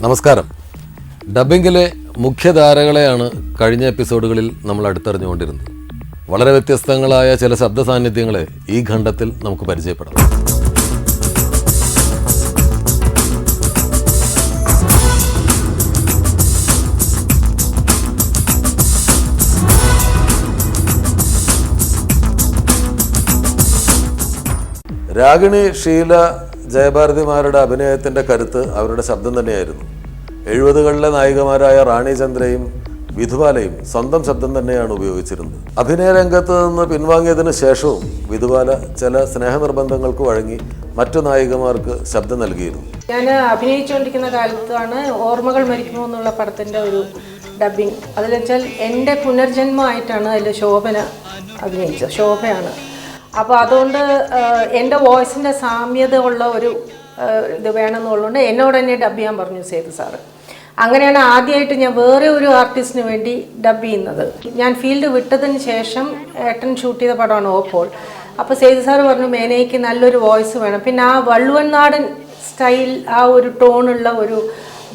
നമസ്കാരം. ഡബിങ്ങിലെ മുഖ്യധാരകളെയാണ് കഴിഞ്ഞ എപ്പിസോഡുകളിൽ നമ്മൾ അടുത്തറിഞ്ഞുകൊണ്ടിരുന്നത്. വളരെ വ്യത്യസ്തങ്ങളായ ചില ശബ്ദ സാന്നിധ്യങ്ങളെ ഈ ഖണ്ഡത്തിൽ നമുക്ക് പരിചയപ്പെടാം. രാഗിണി ഷീല ജയഭാരതിമാരുടെ അഭിനയത്തിന്റെ കരുത്ത് അവരുടെ ശബ്ദം തന്നെയായിരുന്നു. എഴുപതുകളിലെ നായികമാരായ റാണി ചന്ദ്രയും വിധുബാലയും സ്വന്തം ശബ്ദം തന്നെയാണ് ഉപയോഗിച്ചിരുന്നത്. അഭിനയ രംഗത്ത് നിന്ന് പിൻവാങ്ങിയതിനു ശേഷവും വിധുബാല ചില സ്നേഹനിർബന്ധങ്ങൾക്ക് വഴങ്ങി മറ്റു നായികമാർക്ക് ശബ്ദം നൽകിയിരുന്നു. ഞാൻ അഭിനയിച്ചുകൊണ്ടിരിക്കുന്ന കാലത്താണ് ഓർമ്മകൾ മരിക്കുമോ എന്നുള്ള പടത്തിന്റെ ഒരു ഡബിങ് അതിൽ വെച്ചാൽ എന്റെ പുനർജന്മമായിട്ടാണ് അതിൽ ശോഭന അഭിനയിച്ചത്. ശോഭയാണ്. അപ്പോൾ അതുകൊണ്ട് എന്റെ വോയിസിന്റെ സാമ്യത ഉള്ള ഒരു ഇത് വേണമെന്നുള്ളതുകൊണ്ട് എന്നോട് തന്നെ ഡബ് ചെയ്യാൻ പറഞ്ഞു സേതു സാറ്. അങ്ങനെയാണ് ആദ്യമായിട്ട് ഞാൻ വേറെ ഒരു ആർട്ടിസ്റ്റിന് വേണ്ടി ഡബ് ചെയ്യുന്നത്. ഞാൻ ഫീൽഡ് വിട്ടതിന് ശേഷം ഏട്ടൻ ഷൂട്ട് ചെയ്ത പടമാണ് ഓപ്പോൾ അപ്പോൾ സേതു സാർ പറഞ്ഞു മേനയ്ക്ക് നല്ലൊരു വോയിസ് വേണം. പിന്നെ ആ വള്ളുവൻ നാടൻ സ്റ്റൈൽ ആ ഒരു ടോണുള്ള ഒരു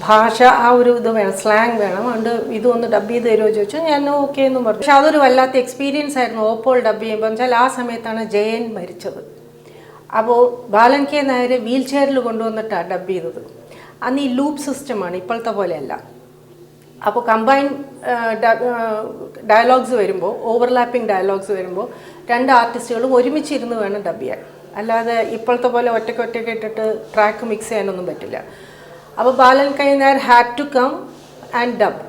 ഭാഷ ആ ഒരു ഇത് വേണം സ്ലാങ് വേണം. അതുകൊണ്ട് ഇതൊന്ന് ഡബ് ചെയ്ത് തരുമോ ചോദിച്ചു. ഞാൻ ഓക്കെ എന്നും പറഞ്ഞു. പക്ഷെ അതൊരു വല്ലാത്ത എക്സ്പീരിയൻസ് ആയിരുന്നു ഓപ്പോൾ ഡബ് ചെയ്യുമ്പോൾ വെച്ചാൽ ആ സമയത്താണ് ജയൻ മരിച്ചത്. അപ്പോൾ ബാലൻ കെ നായർ വീൽ ചെയറിൽ കൊണ്ടുവന്നിട്ടാണ് ഡബ് ചെയ്തത്. അന്ന് ഈ ലൂപ്പ് സിസ്റ്റമാണ് ഇപ്പോഴത്തെ പോലെയല്ല. അപ്പോൾ കമ്പൈൻ ഡയലോഗ്സ് വരുമ്പോൾ ഓവർലാപ്പിംഗ് ഡയലോഗ്സ് വരുമ്പോൾ രണ്ട് ആർട്ടിസ്റ്റുകളും ഒരുമിച്ചിരുന്ന് വേണം ഡബ് ചെയ്യാൻ. അല്ലാതെ ഇപ്പോഴത്തെ പോലെ ഒറ്റയ്ക്ക് ഒറ്റയ്ക്ക് ഇട്ടിട്ട് ട്രാക്ക് മിക്സ് ചെയ്യാനൊന്നും പറ്റില്ല. അപ്പോൾ Balan K Nair had to come and dub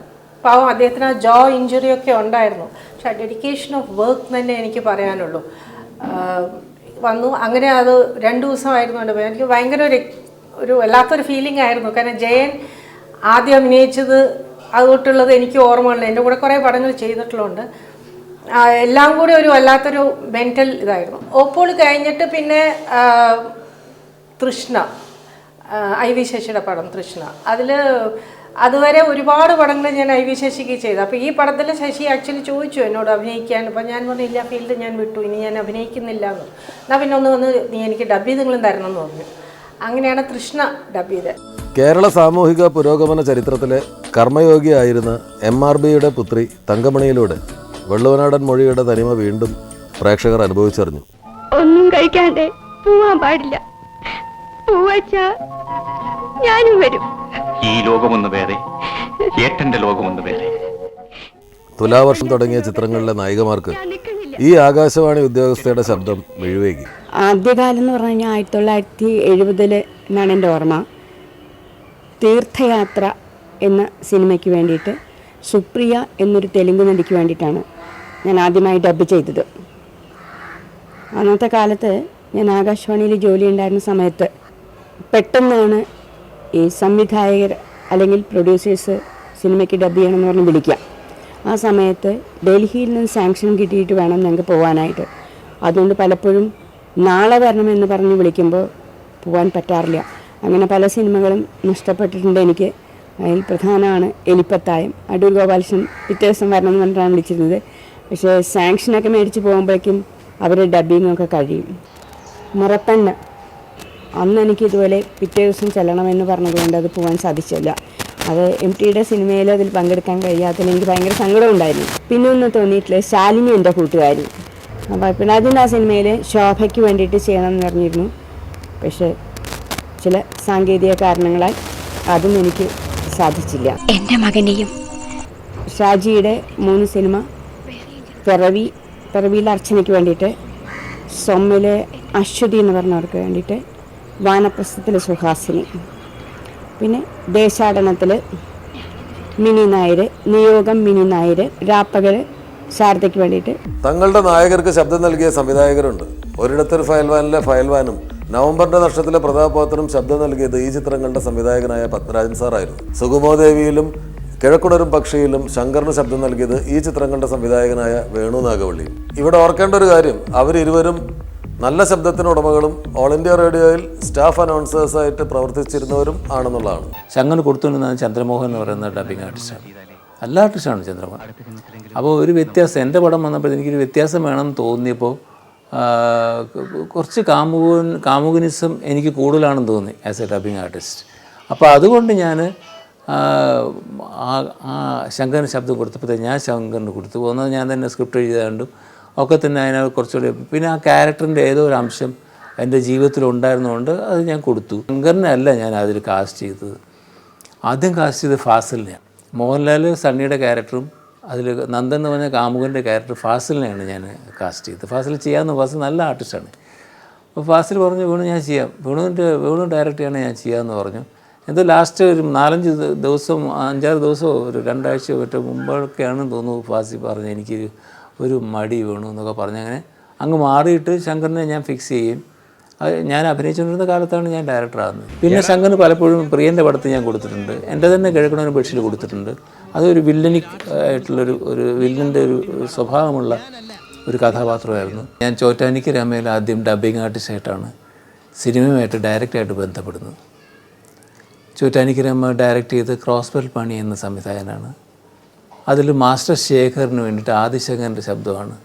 പാവം അദ്ദേഹത്തിന് ആ ജോ ഇഞ്ചുറി ഒക്കെ ഉണ്ടായിരുന്നു. പക്ഷെ ആ ഡെഡിക്കേഷൻ ഓഫ് വർക്ക് തന്നെ എനിക്ക് പറയാനുള്ളൂ. വന്നു. അങ്ങനെ അത് രണ്ട് ദിവസമായിരുന്നു പോയി. എനിക്ക് ഭയങ്കര ഒരു ഒരു വല്ലാത്തൊരു ഫീലിംഗ് ആയിരുന്നു. കാരണം ജയൻ ആദ്യം അഭിനയിച്ചത് അതുകൊണ്ടുള്ളത് എനിക്ക് ഓർമ്മയുണ്ട്. എന്റെ കൂടെ കുറേ പടങ്ങൾ ചെയ്തിട്ടുള്ളതുകൊണ്ട്. എല്ലാം കൂടി ഒരു വല്ലാത്തൊരു മെന്റൽ ഇതായിരുന്നു. ഓപ്പോൾ കഴിഞ്ഞിട്ട് പിന്നെ തൃഷ്ണ. ഐ വി ശശിയുടെ പടം തൃഷ്ണ. അതിൽ അതുവരെ ഒരുപാട് പടങ്ങൾ ഞാൻ ഐ വി ശശിക്ക് ചെയ്തു. അപ്പോൾ ഈ പടത്തിൽ ശശി ആക്ച്വലി ചോദിച്ചു എന്നോട് അഭിനയിക്കാൻ. അപ്പോൾ ഞാൻ പറഞ്ഞു ഇല്ല ഫീൽഡ് ഞാൻ വിട്ടു. ഇനി ഞാൻ അഭിനയിക്കുന്നില്ല എന്ന്. എന്നാൽ പിന്നെ ഒന്ന് വന്ന് നീ എനിക്ക് ഡബ് ചെയ്തെങ്കിലും തരണം എന്ന് പറഞ്ഞു. അങ്ങനെയാണ് തൃഷ്ണ ഡബ് ചെയ്തത്. കേരള സാമൂഹിക പുരോഗമന ചരിത്രത്തിലെ കർമ്മയോഗിയായിരുന്ന എം ആർ ബിയുടെ പുത്രി തങ്കമണിയിലൂടെ വെള്ളുവനാടൻ മൊഴിയുടെ തനിമ വീണ്ടും പ്രേക്ഷകർ അനുഭവിച്ചറിഞ്ഞു. ഒന്നും കഴിക്കാണ്ട് പോവാൻ പാടില്ല. പോവച്ച ഞാനും വരും. ഈ ലോകമൊന്ന് വേറെ ഏട്ടന്റെ ലോകമൊന്ന് വേറെ. തുലാവർഷം തുടങ്ങിയ ചിത്രങ്ങളിലെ നായികമാർക്ക് ഈ ആകാശവാണി ഉദ്യോഗസ്ഥയുടെ ശബ്ദം മിഴുവേകി. ആദ്യകാലം എന്ന് പറഞ്ഞു കഴിഞ്ഞാൽ ആയിരത്തി തൊള്ളായിരത്തി എഴുപതിൽ എന്നാണ് എന്റെ ഓർമ്മ. തീർത്ഥയാത്ര എന്ന സിനിമയ്ക്ക് വേണ്ടിയിട്ട് സുപ്രിയ എന്നൊരു തെലുങ്ക് നടിക്ക് വേണ്ടിയിട്ടാണ് ഞാൻ ആദ്യമായി ഡബ് ചെയ്തത്. അന്നത്തെ കാലത്ത് ഞാൻ ആകാശവാണിയിൽ ജോലി ഉണ്ടായിരുന്ന സമയത്ത് പെട്ടെന്നാണ് ഈ സംവിധായകർ അല്ലെങ്കിൽ പ്രൊഡ്യൂസേഴ്സ് സിനിമയ്ക്ക് ഡബ് ചെയ്യണമെന്ന് പറഞ്ഞ് വിളിക്കുക. ആ സമയത്ത് ഡൽഹിയിൽ നിന്ന് സാങ്ഷൻ കിട്ടിയിട്ട് വേണം ഞങ്ങൾക്ക് പോകാനായിട്ട് അതുകൊണ്ട് പലപ്പോഴും നാളെ വരണമെന്ന് പറഞ്ഞ് വിളിക്കുമ്പോൾ പോകാൻ പറ്റാറില്ല. അങ്ങനെ പല സിനിമകളും നഷ്ടപ്പെട്ടിട്ടുണ്ട് എനിക്ക്. അതിൽ പ്രധാനമാണ് എലിപ്പത്തായം. അടൂർ ഗോപാലകൃഷ്ണൻ പിറ്റേ ദിവസം വരണം എന്ന് പറഞ്ഞിട്ടാണ് വിളിച്ചിരുന്നത്. പക്ഷേ സാങ്ഷനൊക്കെ മേടിച്ച് പോകുമ്പോഴേക്കും അവർ ഡബിങ്ങൊക്കെ കഴിയും. മുറപ്പെണ്ണ് അന്ന് എനിക്ക് ഇതുപോലെ പിറ്റേ ദിവസം ചെല്ലണമെന്ന് പറഞ്ഞതുകൊണ്ട് അത് പോകാൻ സാധിച്ചില്ല. അത് എം ടിയുടെ സിനിമയിൽ അതിൽ പങ്കെടുക്കാൻ കഴിയാത്തതിൽ എനിക്ക് ഭയങ്കര സങ്കടമുണ്ടായിരുന്നു പിന്നെ ഒന്ന് തോന്നിയിട്ടില്ല ശാലിനി എന്റെ കൂട്ടുകാരി. അപ്പോൾ പിന്നെ അതിന്റെ ആ സിനിമയിൽ ശോഭയ്ക്ക് വേണ്ടിയിട്ട് ചെയ്യണമെന്ന് പറഞ്ഞിരുന്നു. പക്ഷേ ചില സാങ്കേതിക കാരണങ്ങളാൽ അതും എനിക്ക് സാധിച്ചില്ല. എന്റെ മകനെയും ഷാജിയുടെ മൂന്ന് സിനിമ പിറവി പിറവിയിൽ അർച്ചനയ്ക്ക് വേണ്ടിയിട്ട് സൊമ്മിലെ അശ്വതി എന്ന് പറഞ്ഞവർക്ക് വേണ്ടിയിട്ട് വാനപ്രസ്ഥത്തിലെ സുഹാസിനി. പിന്നെ ദേശാടനത്തിൽ മിനി നായർ നിയോഗം മിനി നായർ രാപ്പകൽ ശാരദയ്ക്ക് വേണ്ടിയിട്ട്. തങ്ങളുടെ നായകർക്ക് ശബ്ദം നൽകിയ സംവിധായകരുണ്ട്. ഒരിടത്തൊരു ഫയൽവാനിലെ ഫയൽവാനും നവംബറിന്റെ നഷ്ടത്തിലെ പ്രതാപത്തിനും ശബ്ദം നൽകിയത് ഈ ചിത്രങ്ങളുടെ സംവിധായകനായ പത്മരാജൻ സാറായിരുന്നു. സുഗമോദേവിയിലും കിഴക്കുണരും പക്ഷിയിലും ശങ്കറിന് ശബ്ദം നൽകിയത് ഈ ചിത്രങ്ങളുടെ സംവിധായകനായ വേണു നാഗവള്ളി. ഇവിടെ ഓർക്കേണ്ട ഒരു കാര്യം അവരിരുവരും നല്ല ശബ്ദത്തിന് ഉടമകളും ഓൾ ഇന്ത്യ റേഡിയോയിൽ സ്റ്റാഫ് അനൗൺസേഴ്സായിട്ട് പ്രവർത്തിച്ചിരുന്നവരും ആണെന്നുള്ളതാണ്. ശങ്കന് കൊടുത്തുകൊണ്ടിരുന്നത് ചന്ദ്രമോഹൻ എന്ന് പറയുന്ന ഡബിങ് ആർട്ടിസ്റ്റാണ് നല്ല ആർട്ടിസ്റ്റാണ് ചന്ദ്രമോഹൻ. അപ്പോൾ ഒരു വ്യത്യാസം എന്റെ പടം വന്നപ്പോൾ എനിക്കൊരു വ്യത്യാസം വേണമെന്ന് തോന്നിയപ്പോൾ കുറച്ച് കാമുകൻ കാമുകനിസം എനിക്ക് കൂടുതലാണെന്ന് തോന്നി ആസ് എ ഡബിങ് ആർട്ടിസ്റ്റ് അപ്പോൾ അതുകൊണ്ട് ഞാൻ ആ ശങ്കറിന് ശബ്ദം കൊടുത്തപ്പോഴത്തേക്ക് ഞാൻ ശങ്കറിന് കൊടുത്തു. പോകുന്നത് ഞാൻ തന്നെ സ്ക്രിപ്റ്റ് എഴുതാണ്ടും ഒക്കെ തന്നെ അതിനകത്ത് കുറച്ചുകൂടി പിന്നെ ആ ക്യാരക്ടറിന്റെ ഏതോ ഒരു അംശം എന്റെ ജീവിതത്തിൽ ഉണ്ടായിരുന്നതുകൊണ്ട് അത് ഞാൻ കൊടുത്തു. ശങ്കറിനല്ല ഞാൻ അതിൽ കാസ്റ്റ് ചെയ്തത്. ആദ്യം കാസ്റ്റ് ചെയ്തത് ഫാസിലിനെയാണ് മോഹൻലാൽ സണ്ണിയുടെ ക്യാരക്ടറും അതിൽ നന്ദൻ എന്ന് പറഞ്ഞ കാമുകന്റെ ക്യാരക്ടർ ഫാസിലിനെയാണ് ഞാൻ കാസ്റ്റ് ചെയ്തത്. ഫാസിൽ ചെയ്യാമെന്ന് ഫാസിൽ നല്ല ആർട്ടിസ്റ്റാണ് അപ്പോൾ ഫാസിൽ പറഞ്ഞു വേണു ഞാൻ ചെയ്യാം. വീണുവിന്റെ വീണു ഡയറക്റ്റ് ചെയ്യണേ ഞാൻ ചെയ്യാമെന്ന് പറഞ്ഞു. എന്തോ ലാസ്റ്റ് ഒരു നാലഞ്ച് ദിവസം അഞ്ചാറ് ദിവസമോ ഒരു രണ്ടാഴ്ച മറ്റോ മുമ്പൊക്കെയാണ് തോന്നുന്നു ഫാസി പറഞ്ഞ് എനിക്ക് ഒരു മടി വേണു എന്നൊക്കെ പറഞ്ഞ് അങ്ങനെ അങ്ങ് മാറിയിട്ട് ശങ്കറിനെ ഞാൻ ഫിക്സ് ചെയ്യും. ഞാൻ അഭിനയിച്ചുകൊണ്ടിരുന്ന കാലത്താണ് ഞാൻ ഡയറക്ടറാകുന്നത് പിന്നെ ശങ്കറിന് പലപ്പോഴും പ്രിയന്റെ പടത്തിൽ ഞാൻ കൊടുത്തിട്ടുണ്ട്. എന്റെ തന്നെ കിഴക്കണൊരു ബെഡ്ഷീറ്റ് കൊടുത്തിട്ടുണ്ട്. അതൊരു വില്ലനിക് ആയിട്ടുള്ളൊരു ഒരു വില്ലന്റെ ഒരു സ്വഭാവമുള്ള ഒരു കഥാപാത്രമായിരുന്നു. ഞാൻ ചോറ്റാനിക്ക് രാമയിൽ ആദ്യം ഡബ്ബിംഗ് ആർട്ടിസ്റ്റായിട്ടാണ് സിനിമയുമായിട്ട് ഡയറക്റ്റായിട്ട് ബന്ധപ്പെടുന്നത്. ചോറ്റാനിക്ക് രമ ഡയറക്റ്റ് ചെയ്ത് ക്രോസ്ബെൽ പണി എന്ന സംവിധായകനാണ്. അതിൽ മാസ്റ്റർ ശേഖറിന് വേണ്ടിയിട്ട് ആദിശേഖരന്റെ ശബ്ദമാണ്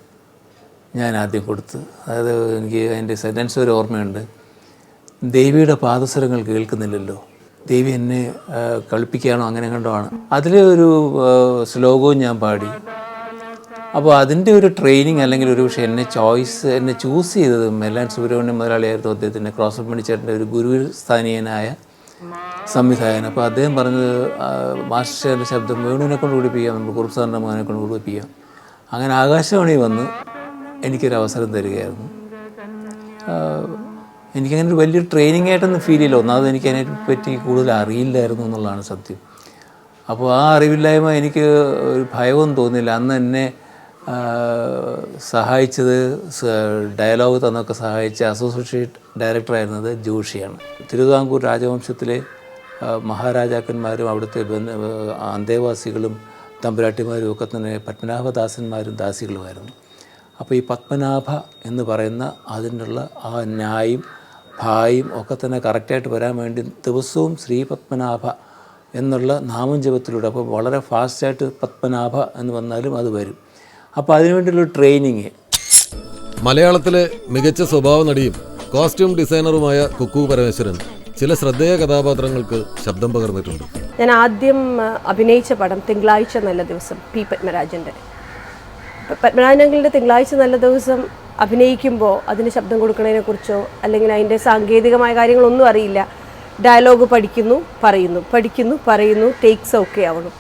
ഞാൻ ആദ്യം കൊടുത്ത് അതായത് എനിക്ക് അതിന്റെ സെന്റൻസ് ഒരു ഓർമ്മയുണ്ട്. ദേവിയുടെ പാദസ്വരങ്ങൾ കേൾക്കുന്നില്ലല്ലോ. ദേവി എന്നെ കളിപ്പിക്കുകയാണോ അങ്ങനെ കണ്ടോ ആണ്. അതിലെ ഒരു ശ്ലോകവും ഞാൻ പാടി. അപ്പോൾ അതിന്റെ ഒരു ട്രെയിനിങ് അല്ലെങ്കിൽ ഒരു പക്ഷേ എന്നെ ചോയ്സ് എന്നെ ചൂസ് ചെയ്തത് മെല്ലാൻ സുബ്രഹ്മണ്യം മുതലാളിയായിരുന്നു അദ്ദേഹത്തിന്റെ ക്രോസ് മണിച്ചേട്ടന്റെ ഒരു ഗുരു സ്ഥാനീയനായ സംവിധായകൻ. അപ്പോൾ അദ്ദേഹം പറഞ്ഞത് മാസ്റ്ററിന്റെ ശബ്ദം വേണുവിനെ കൊണ്ട് കുടിപ്പിക്കാം നമ്മൾ കുറുപ്പ് സാറിന്റെ മകനെ കൊണ്ട് കുടിപ്പിക്കാം അങ്ങനെ ആകാശവാണി വന്ന് എനിക്കൊരു അവസരം തരികയായിരുന്നു. എനിക്കങ്ങനെ ഒരു വലിയൊരു ട്രെയിനിങ് ആയിട്ടൊന്നും ഫീൽ ചെയ്യില്ല. ഒന്നാമത് എനിക്ക് അതിനെ പറ്റി കൂടുതൽ അറിയില്ലായിരുന്നു എന്നുള്ളതാണ് സത്യം. അപ്പോൾ ആ അറിവില്ലായ്മ എനിക്ക് ഒരു ഭയവും തോന്നിയില്ല. അന്ന് എന്നെ സഹായിച്ചത് ഡയലോഗ് തന്നൊക്കെ സഹായിച്ച അസോസിയേറ്റ് ഡയറക്ടറായിരുന്നത് ജോഷിയാണ്. തിരുവിതാംകൂർ രാജവംശത്തിലെ മഹാരാജാക്കന്മാരും അവിടുത്തെ അന്തേവാസികളും തമ്പുരാട്ടിമാരും ഒക്കെ തന്നെ പത്മനാഭദാസന്മാരും ദാസികളുമായിരുന്നു. അപ്പോൾ ഈ പത്മനാഭ എന്ന് പറയുന്ന അതിനുള്ള ആ ന്യായും ഭായും ഒക്കെ തന്നെ കറക്റ്റായിട്ട് വരാൻ വേണ്ടി ദിവസവും ശ്രീ പത്മനാഭ എന്നുള്ള നാമം ജപത്തിലൂടെ അപ്പോൾ വളരെ ഫാസ്റ്റായിട്ട് പത്മനാഭ എന്ന് വന്നാലും അത് വരും. അപ്പോൾ അതിനുവേണ്ടിയുള്ള ട്രെയിനിങ് മലയാളത്തിലെ മികച്ച സ്വഭാവ നടിയും കോസ്റ്റ്യൂം ഡിസൈനറുമായ കുക്കു പരമേശ്വരൻ ചില ശ്രദ്ധേയ കഥാപാത്രങ്ങൾക്ക് ശബ്ദം പകർന്നിട്ടുണ്ട്. ഞാൻ ആദ്യം അഭിനയിച്ച പടം തിങ്കളാഴ്ച നല്ല ദിവസം പി പത്മരാജന്റെ പ- പത്മരാജന്റെ തിങ്കളാഴ്ച നല്ല ദിവസം അഭിനയിക്കുമ്പോൾ അതിന് ശബ്ദം കൊടുക്കുന്നതിനെക്കുറിച്ചോ അല്ലെങ്കിൽ അതിന്റെ സാങ്കേതികമായ കാര്യങ്ങളൊന്നും അറിയില്ല. ഡയലോഗ് പഠിക്കുന്നു പറയുന്നു പഠിക്കുന്നു പറയുന്നു ടേക്സ് ഒക്കെ ആവണം.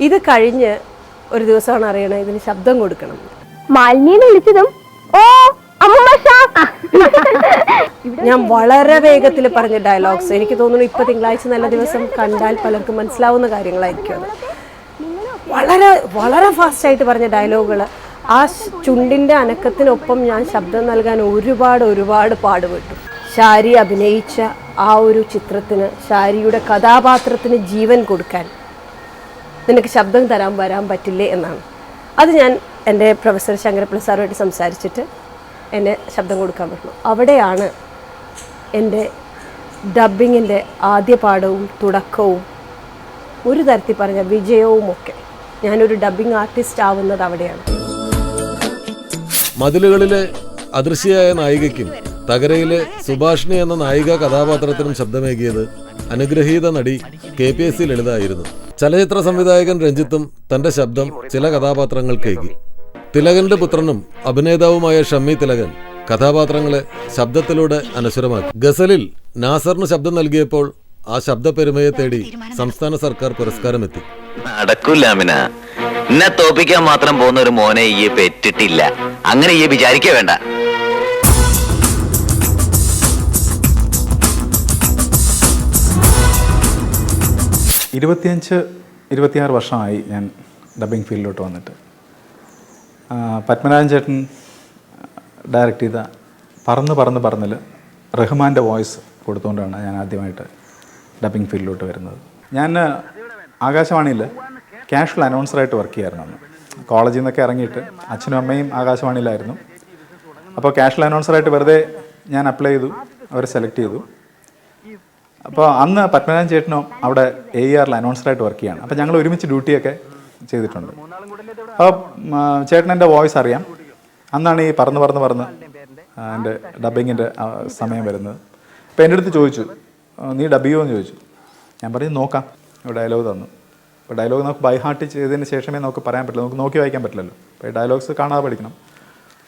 ഇത് കഴിഞ്ഞ് ഒരു ദിവസമാണ് അറിയണത് ഇതിന് ശബ്ദം കൊടുക്കണം. മാലിന്യം വിളിച്ചതും ഓ ഞാൻ വളരെ വേഗത്തിൽ പറഞ്ഞ ഡയലോഗ്സ് എനിക്ക് തോന്നുന്നു ഇപ്പൊ തിങ്കളാഴ്ച നല്ല ദിവസം കണ്ടാൽ പലർക്കും മനസ്സിലാവുന്ന കാര്യങ്ങളായിരിക്കും അത്. വളരെ വളരെ ഫാസ്റ്റ് ആയിട്ട് പറഞ്ഞ ഡയലോഗുകൾ ആ ചുണ്ടിന്റെ അനക്കത്തിനൊപ്പം ഞാൻ ശബ്ദം നൽകാൻ ഒരുപാട് ഒരുപാട് പാടുപെട്ടു. ഷാരി അഭിനയിച്ച ആ ഒരു ചിത്രത്തിന് ഷാരിയുടെ കഥാപാത്രത്തിന് ജീവൻ കൊടുക്കാൻ നിനക്ക് ശബ്ദം തരാൻ വരാൻ പറ്റില്ലേ എന്നാണ്. അത് ഞാൻ എന്റെ പ്രൊഫസർ ശങ്കരപ്പിള്ള സാറുമായിട്ട് സംസാരിച്ചിട്ട് എന്നെ ശബ്ദം കൊടുക്കാൻ പറ്റുള്ളൂ അവിടെയാണ് എന്റെ ഡബിങ്ങിന്റെ ആദ്യ പാഠവും തുടക്കവും ഒരു തരത്തിൽ പറഞ്ഞ വിജയവും ഒക്കെ ഞാനൊരു ഡബിങ് ആർട്ടിസ്റ്റ് ആവുന്നത് അവിടെയാണ്. മതിലുകളിലെ അദൃശ്യയായ നായികയ്ക്കും തകരയിലെ സുഭാഷിണി എന്ന നായിക കഥാപാത്രത്തിനും ശബ്ദമേകിയത് അനുഗ്രഹീത നടി കെ പി എസ് സി ലളിതായിരുന്നു. ചലച്ചിത്ര സംവിധായകൻ രഞ്ജിത്തും തന്റെ ശബ്ദം ചില കഥാപാത്രങ്ങൾക്കേകി തിലകന്റെ പുത്രനും അഭിനേതാവുമായ ഷമ്മി തിലകൻ കഥാപാത്രങ്ങളെ ശബ്ദത്തിലൂടെ അനശ്വരമാക്കി. ഗസലിൽ നാസറിന് ശബ്ദം നൽകിയപ്പോൾ ആ ശബ്ദപ്പെരുമയെ തേടി സംസ്ഥാന സർക്കാർ പുരസ്കാരമെത്തി. നടക്കൂല എന്നെ തോപ്പിക്കാൻ മാത്രം പോകുന്ന ഒരു മോനെ ഈ പെറ്റിട്ടില്ല. അങ്ങനെ ഈ വിചാരിക്ക വേണ്ട. ഇരുപത്തിയഞ്ച് ഇരുപത്തിയാറ് വർഷമായി ഞാൻ ഡബിങ് ഫീൽഡിലോട്ട് വന്നിട്ട്. പത്മനാഭൻ ചേട്ടൻ ഡയറക്റ്റ് ചെയ്ത പറന്ന് പറന്ന് പറന്നിൽ റഹ്മാന്റെ വോയിസ് കൊടുത്തുകൊണ്ടാണ് ഞാൻ ആദ്യമായിട്ട് ഡബിങ് ഫീൽഡിലോട്ട് വരുന്നത്. ഞാൻ ആകാശവാണിയിൽ ക്യാഷ്വൽ അനൗൺസറായിട്ട് വർക്ക് ചെയ്യായിരുന്നു അന്ന്. കോളേജിൽ നിന്നൊക്കെ ഇറങ്ങിയിട്ട് അച്ഛനും അമ്മയും ആകാശവാണിയിലായിരുന്നു. അപ്പോൾ ക്യാഷ്വൽ അനൗൺസറായിട്ട് വെറുതെ ഞാൻ അപ്ലൈ ചെയ്തു അവരെ സെലക്ട് ചെയ്തു. അപ്പോൾ അന്ന് പത്മനാഭൻ ചേട്ടനും അവിടെ എ ആറിൽ അനൗൺസറായിട്ട് വർക്ക് ചെയ്യാണ്. അപ്പോൾ ഞങ്ങൾ ഒരുമിച്ച് ഡ്യൂട്ടിയൊക്കെ ചെയ്തിട്ടുണ്ട്. അപ്പോൾ ചേട്ടൻ എന്റെ വോയിസ് അറിയാം. അന്നാണ് ഈ പറന്ന് പറന്ന് പറന്ന് എന്റെ ഡബിങ്ങിന്റെ സമയം വരുന്നത്. അപ്പോൾ എന്റെ അടുത്ത് ചോദിച്ചു നീ ഡബ് ചെയ്യുമോ എന്ന് ചോദിച്ചു. ഞാൻ പറഞ്ഞു നോക്കാം. ഡയലോഗ് തന്നു. അപ്പോൾ ഡയലോഗ് നമുക്ക് ബൈ ഹാർട്ട് ചെയ്തതിന് ശേഷമേ നമുക്ക് പറയാൻ പറ്റില്ല. നമുക്ക് നോക്കി വായിക്കാൻ പറ്റില്ലല്ലോ. അപ്പോൾ ഡയലോഗ്സ് കാണാതെ പഠിക്കണം.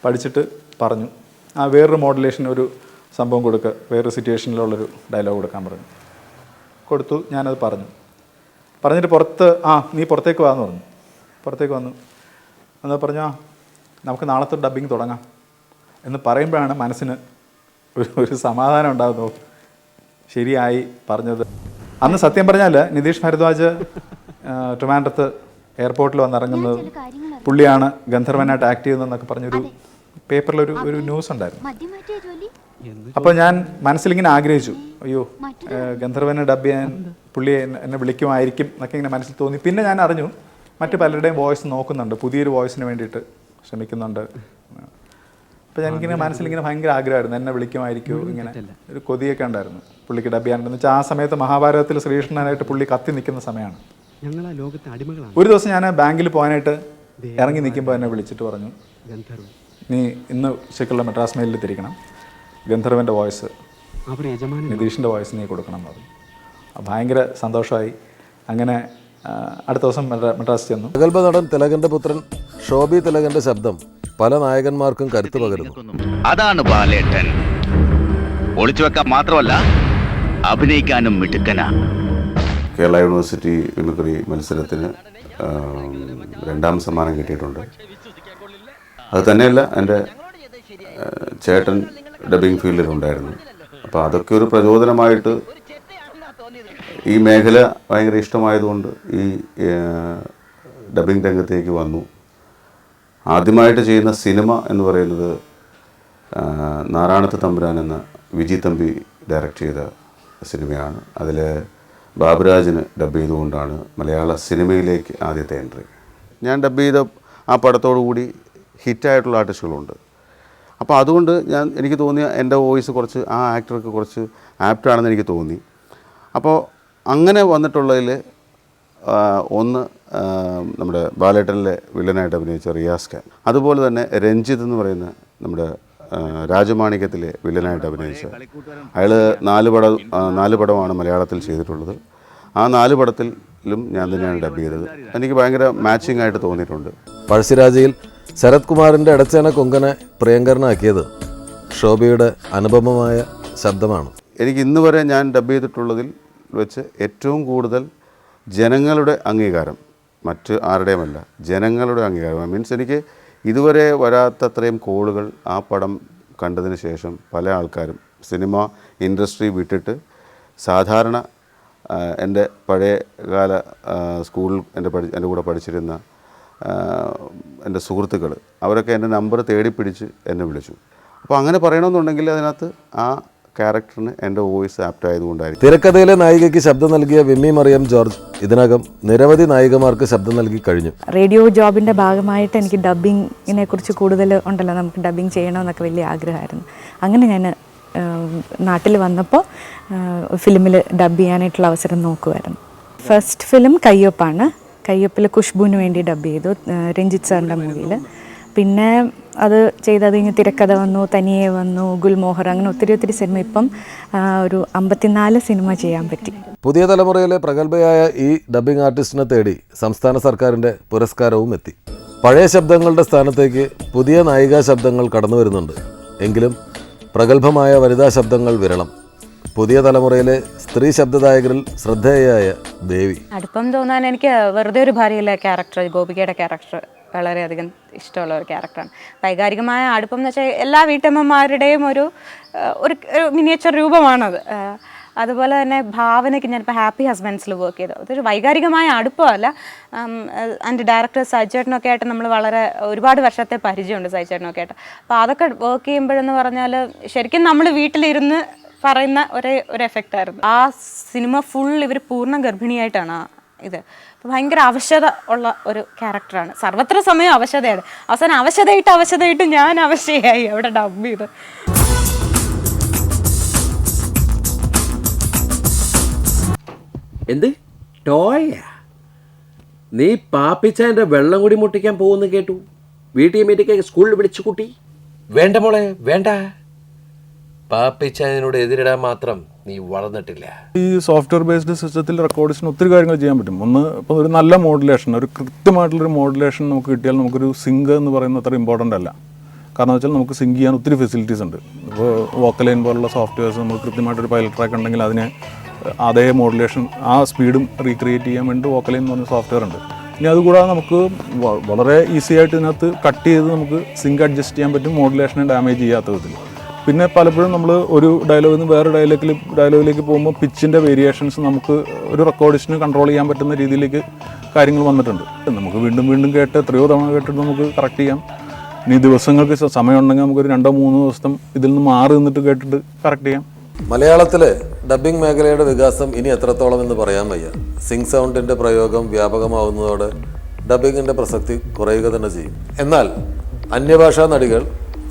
പഠിച്ചിട്ട് പറഞ്ഞു. ആ വേറൊരു മോഡുലേഷൻ ഒരു സംഭവം കൊടുക്കുക വേറൊരു സിറ്റുവേഷനിലുള്ളൊരു ഡയലോഗ് കൊടുക്കാൻ പറഞ്ഞു. കൊടുത്തു ഞാനത് പറഞ്ഞു. പറഞ്ഞിട്ട് പുറത്ത് ആ നീ പുറത്തേക്ക് വാന്ന് പറഞ്ഞു. പുറത്തേക്ക് വന്നു. എന്നാൽ പറഞ്ഞു ആ നമുക്ക് നാളത്തെ ഡബ്ബിങ് തുടങ്ങാം എന്ന് പറയുമ്പോഴാണ് മനസ്സിന് ഒരു ഒരു സമാധാനം ഉണ്ടാകുന്നു ശരിയായി പറഞ്ഞത്. അന്ന് സത്യം പറഞ്ഞാൽ നിതീഷ് ഭരദ്വാജ് ട്രിവാൻഡ്രത്ത് എയർപോർട്ടിൽ വന്നിറങ്ങുന്നത് പുള്ളിയാണ് ഗന്ധർവനായിട്ട് ആക്ട് ചെയ്യുന്നതെന്നൊക്കെ പറഞ്ഞൊരു പേപ്പറിലൊരു ഒരു ന്യൂസ് ഉണ്ടായിരുന്നു. അപ്പോൾ ഞാൻ മനസ്സിലിങ്ങനെ ആഗ്രഹിച്ചു. അയ്യോ ഗന്ധർവനെ ഡബ് ചെയ്യാൻ പുള്ളിയെ എന്നെ- വിളിക്കുമായിരിക്കും എന്നൊക്കെ ഇങ്ങനെ മനസ്സിൽ തോന്നി. പിന്നെ ഞാൻ അറിഞ്ഞു മറ്റു പലരുടെയും വോയിസ് നോക്കുന്നുണ്ട് പുതിയൊരു വോയിസിന് വേണ്ടിയിട്ട് ശ്രമിക്കുന്നുണ്ട്. അപ്പോൾ എനിക്കിങ്ങനെ മനസ്സിലിങ്ങനെ ഭയങ്കര ആഗ്രഹമായിരുന്നു എന്നെ വിളിക്കുമായിരിക്കും ഇങ്ങനെ ഒരു കൊതിയൊക്കെ ഉണ്ടായിരുന്നു പുള്ളിക്ക് ഡബ് ചെയ്യാനുണ്ടെന്ന് വെച്ചാൽ ആ സമയത്ത് മഹാഭാരതത്തിൽ ശ്രീകൃഷ്ണനായിട്ട് പുള്ളി കത്തി നിൽക്കുന്ന സമയമാണ്. ഞങ്ങൾ ലോകത്തെ അടിമകളാണ്. ഒരു ദിവസം ഞാൻ ബാങ്കിൽ പോകാനായിട്ട് ഇറങ്ങി നിൽക്കുമ്പോൾ എന്നെ വിളിച്ചിട്ട് പറഞ്ഞു നീ ഇന്ന് ഉച്ചയ്ക്കുള്ള മെട്രാസ് മെയിലിൽ തിരിക്കണം ഗന്ധർവന്റെ വോയിസ് നിതീഷിന്റെ വോയിസ് നീ കൊടുക്കണം എന്ന് പറഞ്ഞു. ഭയങ്കര സന്തോഷമായി. അങ്ങനെ അടുത്ത ദിവസം മദ്രാസ് ചെന്നു. പ്രഗത്ഭ നടൻ തിലകന്റെ പുത്രൻ ഷോബി തിലകന്റെ ശബ്ദം പല നായകന്മാർക്കും കരുത്തു പകരുന്നു. അതാണ് ബാലേട്ടൻ. ഒളിച്ചു വെക്കാൻ മാത്രമല്ല അഭിനയിക്കാനും മിടുക്കനാ. കേരള യൂണിവേഴ്സിറ്റി മിമിക്രി മത്സരത്തിന് രണ്ടാം സമ്മാനം കിട്ടിയിട്ടുണ്ട്. അത് തന്നെയല്ല എന്റെ ചേട്ടൻ ഡബിങ് ഫീൽഡിലുണ്ടായിരുന്നു അപ്പോൾ അതൊക്കെ ഒരു പ്രചോദനമായിട്ട് ഈ മേഖല ഭയങ്കര ഇഷ്ടമായതുകൊണ്ട് ഈ ഡബിങ് രംഗത്തേക്ക് വന്നു. ആദ്യമായിട്ട് ചെയ്യുന്ന സിനിമ എന്ന് പറയുന്നത് നാരായണത്ത് തമ്പുരാൻ എന്ന വിജി തമ്പി ഡയറക്റ്റ് ചെയ്ത സിനിമയാണ്. അതിൽ ബാബുരാജിന് ഡബ് ചെയ്തുകൊണ്ടാണ് മലയാള സിനിമയിലേക്ക് ആദ്യത്തെ എൻട്രി ഞാൻ ഡബ് ചെയ്ത ആ പടത്തോടു കൂടി ഹിറ്റായിട്ടുള്ള ആർട്ടിസ്റ്റുകളുണ്ട്. അപ്പോൾ അതുകൊണ്ട് ഞാൻ എനിക്ക് തോന്നിയ എന്റെ വോയിസ് കുറച്ച് ആ ആക്ടർക്ക് കുറച്ച് ആപ്റ്റാണെന്ന് എനിക്ക് തോന്നി. അപ്പോൾ അങ്ങനെ വന്നിട്ടുള്ളതിൽ ഒന്ന് നമ്മുടെ ബാലേട്ടനിലെ വില്ലനായിട്ട് അഭിനയിച്ച റിയാസ് ഖാൻ. അതുപോലെ തന്നെ രഞ്ജിത്ത് എന്ന് പറയുന്ന നമ്മുടെ രാജമാണിക്യത്തിലെ വില്ലനായിട്ട് അഭിനയിച്ച. അയാൾ നാല് പടം നാല് പടമാണ് മലയാളത്തിൽ ചെയ്തിട്ടുള്ളത്. ആ നാല് പടത്തിലും ഞാൻ തന്നെയാണ് ഡബ് ചെയ്തത്. എനിക്ക് ഭയങ്കര മാച്ചിങ് ആയിട്ട് തോന്നിയിട്ടുണ്ട്. പഴശ്ശിരാജയിൽ ശരത് കുമാറിന്റെ ഇടച്ചേന കൊങ്കനെ പ്രിയങ്കരനാക്കിയത് ഷോഭയുടെ അനുപമമായ ശബ്ദമാണ്. എനിക്ക് ഇന്ന് വരെ ഞാൻ ഡബ് ചെയ്തിട്ടുള്ളതിൽ വെച്ച് ഏറ്റവും കൂടുതൽ ജനങ്ങളുടെ അംഗീകാരം മറ്റ് ആരുടെയുമല്ല ജനങ്ങളുടെ അംഗീകാരം. മീൻസ് എനിക്ക് ഇതുവരെ വരാത്തത്രയും കോളുകൾ ആ പടം കണ്ടതിന് ശേഷം പല ആൾക്കാരും സിനിമ ഇൻഡസ്ട്രി വിട്ടിട്ട് സാധാരണ എന്റെ പഴയ കാല സ്കൂളിൽ എന്റെ പഠി എന്റെ കൂടെ പഠിച്ചിരുന്ന എന്റെ സുഹൃത്തുക്കൾ അവരൊക്കെ എന്റെ നമ്പർ തേടി പിടിച്ച് എന്നെ വിളിച്ചു. അപ്പോൾ അങ്ങനെ പറയണമെന്നുണ്ടെങ്കിൽ അതിനകത്ത് ആ ക്യാരക്ടറിന് എന്റെ വോയിസ് ആപ്റ്റ് ആയതുകൊണ്ടായിരിക്കും. തിരക്കഥയിലെ നായികയ്ക്ക് ശബ്ദം നൽകിയ വിമ്മി മറിയം ജോർജ് ഇതിനകം നിരവധി നായികമാർക്ക് ശബ്ദം നൽകി കഴിഞ്ഞു. റേഡിയോ ജോബിന്റെ ഭാഗമായിട്ട് എനിക്ക് ഡബ്ബിങ്ങിനെ കുറിച്ച് കൂടുതൽ ഉണ്ടല്ലോ. നമുക്ക് ഡബ്ബിങ് ചെയ്യണമെന്നൊക്കെ വലിയ ആഗ്രഹമായിരുന്നു. അങ്ങനെ ഞാൻ നാട്ടിൽ വന്നപ്പോൾ ഫിലിമിൽ ഡബ് ചെയ്യാനായിട്ടുള്ള അവസരം നോക്കുമായിരുന്നു ഫസ്റ്റ് ഫിലിം കയ്യൊപ്പാണ്. കയ്യൊപ്പിൽ ഖുഷ്ബുവിന് വേണ്ടി ഡബ് ചെയ്തു രഞ്ജിത് രഞ്ജിത്ത് സാറിന്റെ മൂവിയിൽ. പിന്നെ അത് ചെയ്തത് കഴിഞ്ഞ് തിരക്കഥ വന്നു തനിയെ വന്നു ഗുൽമോഹർ അങ്ങനെ ഒത്തിരി ഒത്തിരി സിനിമ ഇപ്പം ഒരു അമ്പത്തിനാല് സിനിമ ചെയ്യാൻ പറ്റി. പുതിയ തലമുറയിലെ പ്രഗത്ഭയായ ഈ ഡബ്ബിംഗ് ആർട്ടിസ്റ്റിനെ തേടി സംസ്ഥാന സർക്കാരിന്റെ പുരസ്കാരവും എത്തി. പഴയ ശബ്ദങ്ങളുടെ സ്ഥാനത്തേക്ക് പുതിയ നായികാ ശബ്ദങ്ങൾ കടന്നു വരുന്നുണ്ട് എങ്കിലും പ്രഗത്ഭമായ വനിതാ ശബ്ദങ്ങൾ വിരളം. പുതിയ തലമുറയിലെ സ്ത്രീ ശബ്ദദായകരിൽ ശ്രദ്ധേയയായ ദേവി. അടുപ്പം തോന്നാൻ എനിക്ക് വെറുതെ ഒരു ഭാര്യയിലെ ക്യാരക്ടർ ഗോപികയുടെ ക്യാരക്ടർ വളരെയധികം ഇഷ്ടമുള്ള ഒരു ക്യാരക്ടറാണ് വൈകാരികമായ അടുപ്പം എന്ന് വെച്ചാൽ എല്ലാ വീട്ടമ്മമാരുടെയും ഒരു ഒരു മിനിയേച്ചർ രൂപമാണത്. അതുപോലെ തന്നെ ഭാവനയ്ക്ക് ഞാനിപ്പോൾ ഹാപ്പി ഹസ്ബൻഡ്സിൽ വർക്ക് ചെയ്തു. അതൊരു വൈകാരികമായ അടുപ്പമല്ല. എന്റെ ഡയറക്ടർ സജ്ജേട്ടനൊക്കെ ആയിട്ട് നമ്മൾ വളരെ ഒരുപാട് വർഷത്തെ പരിചയമുണ്ട് സജ്ജേട്ടനൊക്കെ ആയിട്ട്. അപ്പോൾ അതൊക്കെ വർക്ക് ചെയ്യുമ്പോഴെന്ന് പറഞ്ഞാൽ ശരിക്കും നമ്മൾ വീട്ടിലിരുന്ന് പറയുന്ന ഒരേ ഒരു എഫക്റ്റ് ആയിരുന്നു. ആ സിനിമ ഫുൾ ഇവർ പൂർണ ഗർഭിണിയായിട്ടാണ് ഇത്. ഭയങ്കര അവശത ഉള്ള ഒരു ക്യാരക്ടറാണ് സർവത്ര സമയം അവശതയാണ്. അവസാനം അവശതയിട്ട് അവശതയിട്ട് ഞാൻ അവശയായി. അവിടെ ഡബ് ചെയ്ത് എന്ത്? നീ നീ പാപ്പിച്ചാന്റെ വെള്ളം കൂടി മുട്ടിക്കാൻ പോകുന്നു കേട്ടു. വീട്ടിൽ മീറ്റിക്ക് സ്കൂളിൽ വിളിച്ചു കൂട്ടി. വേണ്ട മോളെ വേണ്ട. പാപ്പിച്ചായനോട് എതിരിടാൻ മാത്രം നീ വളർന്നിട്ടില്ല. ഈ സോഫ്റ്റ്വെയർ ബേസ്ഡ് സിസ്റ്റത്തിൽ റെക്കോർഡിസിന് ഒത്തിരി കാര്യങ്ങൾ ചെയ്യാൻ പറ്റും. ഒന്ന് ഇപ്പോൾ ഒരു നല്ല മോഡുലേഷൻ ഒരു കൃത്യമായിട്ടുള്ളൊരു മോഡുലേഷൻ നമുക്ക് കിട്ടിയാൽ നമുക്കൊരു സിങ്ക് എന്ന് പറയുന്നത് അത്ര ഇമ്പോർട്ടന്റ് അല്ല. കാരണം വെച്ചാൽ നമുക്ക് സിങ്ക് ചെയ്യാൻ ഒത്തിരി ഫെസിലിറ്റീസ് ഉണ്ട്. ഇപ്പോൾ വോക്കലൈൻ പോലുള്ള സോഫ്റ്റ്വെയർസ് നമുക്ക് കൃത്യമായിട്ടൊരു പൈലറ്റ് ട്രാക്ക് ഉണ്ടെങ്കിൽ അതിനെ അതേ മോഡുലേഷൻ ആ സ്പീഡും റീക്രിയേറ്റ് ചെയ്യാൻ വേണ്ടി വോക്കലൈൻ എന്ന് പറഞ്ഞ സോഫ്റ്റ്വെയർ ഉണ്ട്. ഇനി അതുകൂടാതെ നമുക്ക് വളരെ ഈസി ആയിട്ട് ഇതിനകത്ത് കട്ട് ചെയ്ത് നമുക്ക് സിങ്ക് അഡ്ജസ്റ്റ് ചെയ്യാൻ പറ്റും മോഡുലേഷനെ ഡാമേജ് ചെയ്യാത്ത വിധത്തിൽ. പിന്നെ പലപ്പോഴും നമ്മൾ ഒരു ഡയലോഗിൽ നിന്ന് വേറെ ഡയലോഗിൽ ഡയലോഗിലേക്ക് പോകുമ്പോൾ പിച്ചിന്റെ വേരിയേഷൻസ് നമുക്ക് ഒരു റെക്കോർഡിഷന് കൺട്രോൾ ചെയ്യാൻ പറ്റുന്ന രീതിയിലേക്ക് കാര്യങ്ങൾ വന്നിട്ടുണ്ട്. നമുക്ക് വീണ്ടും വീണ്ടും കേട്ട് എത്രയോ തവണ കേട്ടിട്ട് നമുക്ക് കറക്റ്റ് ചെയ്യാം. ഇനി ദിവസങ്ങൾക്ക് സമയമുണ്ടെങ്കിൽ നമുക്കൊരു രണ്ടോ മൂന്നോ ദിവസം ഇതിൽ നിന്ന് മാറി നിന്നിട്ട് കേട്ടിട്ട് കറക്റ്റ് ചെയ്യാം. മലയാളത്തിലെ ഡബ്ബിംഗ് മേഖലയുടെ വികാസം ഇനി എത്രത്തോളം എന്ന് പറയാൻ വയ്യ. സിംഗ് സൗണ്ടിന്റെ പ്രയോഗം വ്യാപകമാവുന്നതോടെ ഡബ്ബിങ്ങിന്റെ പ്രസക്തി കുറയുക തന്നെ ചെയ്യും. എന്നാൽ അന്യഭാഷാ നടികൾ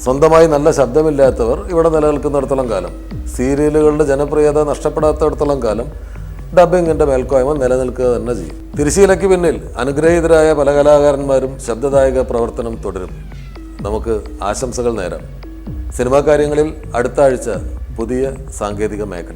സ്വന്തമായി നല്ല ശബ്ദമില്ലാത്തവർ ഇവിടെ നിലനിൽക്കുന്നിടത്തോളം കാലം. സീരിയലുകളുടെ ജനപ്രിയത നഷ്ടപ്പെടാത്തിടത്തോളം കാലം ഡബിങ്ങിന്റെ മേൽക്കോയ്മ നിലനിൽക്കുക തന്നെ ചെയ്യും. തിരശീലയ്ക്ക് പിന്നിൽ അനുഗ്രഹീതരായ പല കലാകാരന്മാരും ശബ്ദദായക പ്രവർത്തനം തുടരും. നമുക്ക് ആശംസകൾ നേരാം. സിനിമാ കാര്യങ്ങളിൽ അടുത്ത ആഴ്ച പുതിയ സാങ്കേതിക മേഖല.